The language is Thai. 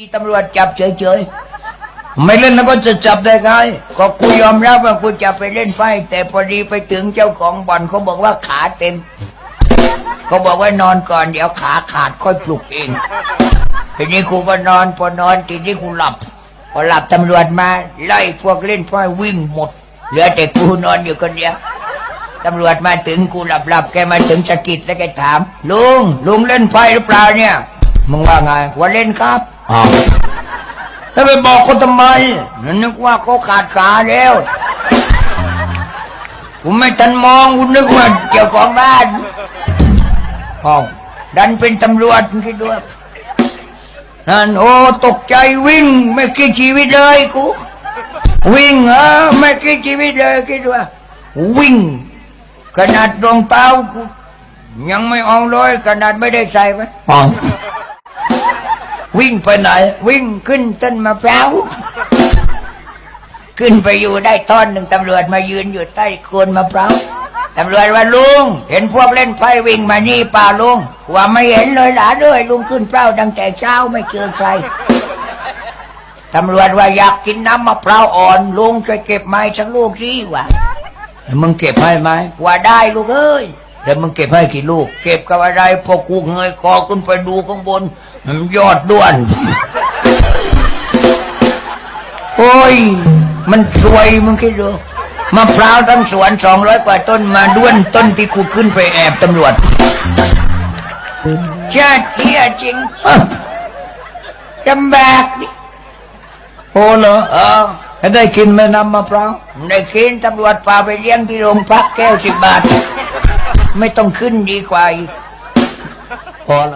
ที่ตำรวจจับเฉยๆ ไม่เล่นแล้วก็จะจับได้ไงก็กูยอมรับว่ากูจะไปเล่นไพ่แต่พอดีไปถึงเจ้าของบ่อนเขาบอกว่าขาเต็มเขาบอกว่านอนก่อนเดี๋ยวขาขาดค่อยปลุกเอง ทีนี้กูก็นอนพอนอนทีนี้กูหลับ พอหลับตำรวจมาไล่พวกเล่นไพ่วิ่งหมด เหลือแต่กูนอนอยู่คนเดียวตำรวจมาถึงกูหลับหลับๆแกมาถึงสะกิดแล้วแกถาม ลุงลุงเล่นไพ่หรือเปล่าเนี่ยมึงว่าไงว่าเล่นครับ อ้าวแล้วไปบอกคนทำไม นึกว่าเขาขาดขาแล้วกูไม่ทันมองกูนึกว่าเจ้าของบ้านอ้าวดันเป็นตำรวจคิดดูนั่นโอ้ตกใจวิ่ง ไม่คิดชีวิตเลยกูวิ่งเออไม่คิดชีวิตเลยคิดว่า วิ่ง ขนาดรองเท้ากูยังไม่เอาเลยขนาดไม่ได้ใส่ไหมอ๋อ วิ่งไปไหน วิ่งขึ้นต้นมะพร้าวขึ้นไปอยู่ได้ท่อนหนึ่งตำรวจมายืนอยู่ใต้โคนมะพร้าวตำรวจว่าลุง เห็นพวกเล่นไพ่วิ่งมานี่ป่าลุง ว่าไม่เห็นเลยหลานเลยลุงขึ้นเปล่าตั้งแต่เช้าไม่เจอใครตำรวจว่าอยากกินน้ำมะพร้าวอ่อน ลุงช่วยเก็บไม้สักลูกสิวะมึงเก็บให้ไหมว่าได้ลูกเอ้ย แต่มึงเก็บให้กี่ลูก เก็บกับอะไรพอกูเงยคอขึ้นไปดูข้างบนมันยอดด้วน โอ้ย มันสวยมึงคิดดูมะพร้าวทั้งสวนสองร้อยกว่าต้นมาด้วนต้นที่กูขึ้นไปแอบตำรวจชาติเที่ยจริงจำบากดิโอ้เหรอเออแล้วได้กินไหมน้ำมะพร้าวได้กินตำรวจพาไปเลี้ยงที่โรงพักแก้วสิบบาท ไม่ต้องขึ้นดีกว่าอีกพอละ